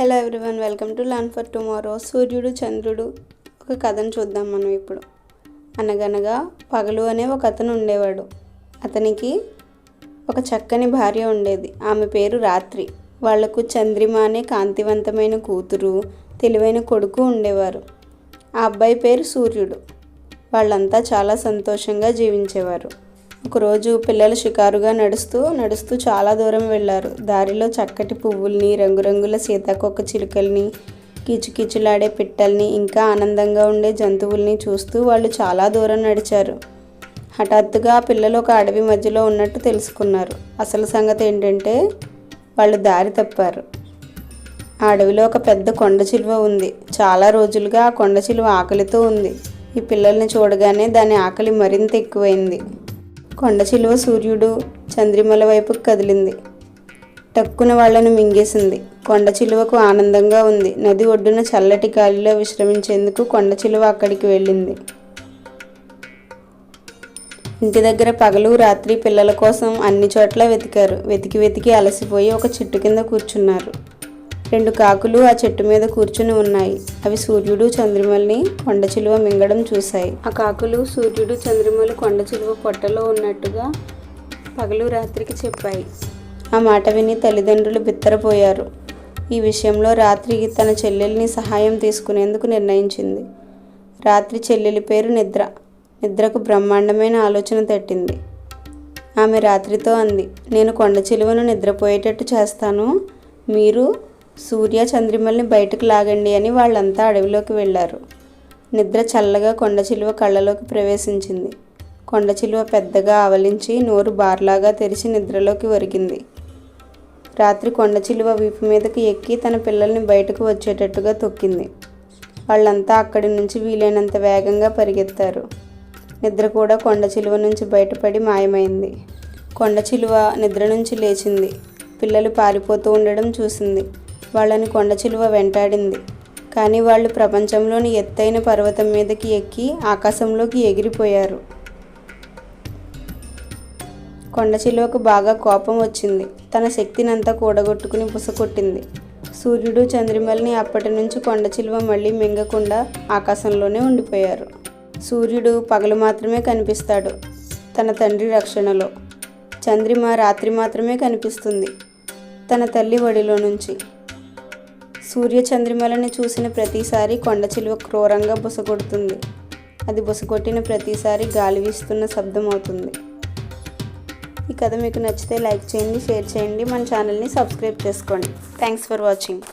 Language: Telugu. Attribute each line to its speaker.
Speaker 1: Hello everyone welcome to learn for tomorrow. సూర్యుడు చంద్రుడు ఒక కథను చూద్దాం మనం ఇప్పుడు. అనగనగా పగలు అనే ఒక అతను ఉండేవాడు. అతనికి ఒక చక్కని భార్య ఉండేది. ఆమె పేరు రాత్రి. వాళ్ళకు చంద్రిమ అనే కాంతివంతమైన కూతురు తెలివైన కొడుకు ఉండేవారు. ఆ అబ్బాయి పేరు సూర్యుడు. వాళ్ళంతా చాలా సంతోషంగా జీవించేవారు. ఒకరోజు పిల్లలు షికారుగా నడుస్తూ నడుస్తూ చాలా దూరం వెళ్ళారు. దారిలో చక్కటి పువ్వుల్ని రంగురంగుల సీతాకొక్క చిలుకల్ని కిచుకిచులాడే పిట్టల్ని ఇంకా ఆనందంగా ఉండే జంతువుల్ని చూస్తూ వాళ్ళు చాలా దూరం నడిచారు. హఠాత్తుగా పిల్లలు ఒక అడవి మధ్యలో ఉన్నట్టు తెలుసుకున్నారు. అసలు సంగతి ఏంటంటే వాళ్ళు దారి తప్పారు. ఆ అడవిలో ఒక పెద్ద కొండ చిలువ ఉంది. చాలా రోజులుగా ఆ కొండ చిలువ ఆకలితో ఉంది. ఈ పిల్లల్ని చూడగానే దాని ఆకలి మరింత ఎక్కువైంది. కొండ చిలువ సూర్యుడు చంద్రిమల వైపుకు కదిలింది. టక్కున వాళ్ళను మింగేసింది. కొండ చిలువకు ఆనందంగా ఉంది. నది ఒడ్డున చల్లటి గాలిలో విశ్రమించేందుకు కొండ చిలువ అక్కడికి వెళ్ళింది. ఇంటి దగ్గర పగలు రాత్రి పిల్లల కోసం అన్ని చోట్ల వెతికారు. వెతికి వెతికి అలసిపోయి ఒక చెట్టు కింద కూర్చున్నారు. రెండు కాకులు ఆ చెట్టు మీద కూర్చుని ఉన్నాయి. అవి సూర్యుడు చంద్రిమల్ని కొండ చిలువ మింగడం చూశాయి. ఆ కాకులు సూర్యుడు చంద్రిమలు కొండ చిలువ పొట్టలో ఉన్నట్టుగా పగలు రాత్రికి చెప్పాయి. ఆ మాట విని తల్లిదండ్రులు బిత్తరపోయారు. ఈ విషయంలో రాత్రి తన చెల్లెల్ని సహాయం తీసుకునేందుకు నిర్ణయించింది. రాత్రి చెల్లెలి పేరు నిద్ర. నిద్రకు బ్రహ్మాండమైన ఆలోచన తట్టింది. ఆమె రాత్రితో అంది నేను కొండ చిలువను నిద్రపోయేటట్టు చేస్తాను. మీరు సూర్య చంద్రిమల్ని బయటకు లాగండి అని వాళ్ళంతా అడవిలోకి వెళ్ళారు. నిద్ర చల్లగా కొండ చిలువ కళ్ళలోకి ప్రవేశించింది. కొండ చిలువ పెద్దగా ఆవలించి నోరు బార్లాగా తెరిచి నిద్రలోకి ఒరిగింది. రాత్రి కొండ చిలువ వీపు మీదకి ఎక్కి తన పిల్లల్ని బయటకు వచ్చేటట్టుగా తొక్కింది. వాళ్ళంతా అక్కడి నుంచి వీలైనంత వేగంగా పరిగెత్తారు. నిద్ర కూడా కొండ చిలువ నుంచి బయటపడి మాయమైంది. కొండ చిలువ నిద్ర నుంచి లేచింది. పిల్లలు పారిపోతూ ఉండడం చూసింది. వాళ్ళని కొండ చిలువ వెంటాడింది. కానీ వాళ్ళు ప్రపంచంలోని ఎత్తైన పర్వతం మీదకి ఎక్కి ఆకాశంలోకి ఎగిరిపోయారు. కొండ చిలువకు బాగా కోపం వచ్చింది. తన శక్తినంతా కూడగొట్టుకుని పుసకొట్టింది సూర్యుడు చంద్రిమల్ని అప్పటి నుంచి కొండ చిలువ మళ్ళీ మింగకుండా ఆకాశంలోనే ఉండిపోయారు. సూర్యుడు పగలు మాత్రమే కనిపిస్తాడు తన తండ్రి రక్షణలో. చంద్రిమ రాత్రి మాత్రమే కనిపిస్తుంది తన తల్లి ఒడిలో నుంచి. సూర్యచంద్రిమలని చూసిన ప్రతిసారి కొండ చిలువ క్రూరంగా బుసగొడుతుంది. అది బుసగొట్టిన ప్రతిసారి గాలి వీస్తున్న శబ్దం అవుతుంది ఈ కథ మీకు నచ్చితే లైక్ చేయండి షేర్ చేయండి మన ఛానల్ని సబ్స్క్రైబ్ చేసుకోండి. Thanks for watching